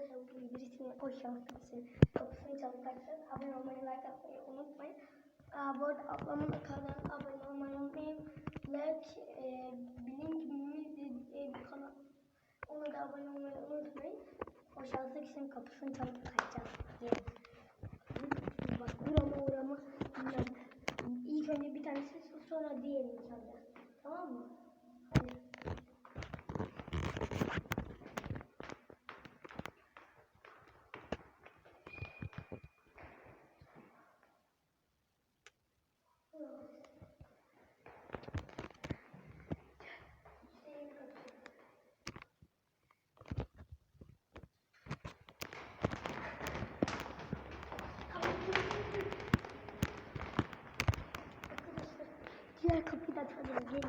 Arkadaşlar bugün birisinin o şanslı için kapısını kaçacağız. Abone olmayı, like atmayı unutmayın. Aa, bu arada ablamın kanalına abone olmayı unutmayın. Like, e, Blink Mimi diye bir kanal. Ona da abone olmayı unutmayın. O şanslı kişinin kapısını çalıp kaçacağız diye. Bak vurama bilmem. İlk önce bir tanesi sonra diğerini çalacağız. 第二颗被他调整了位置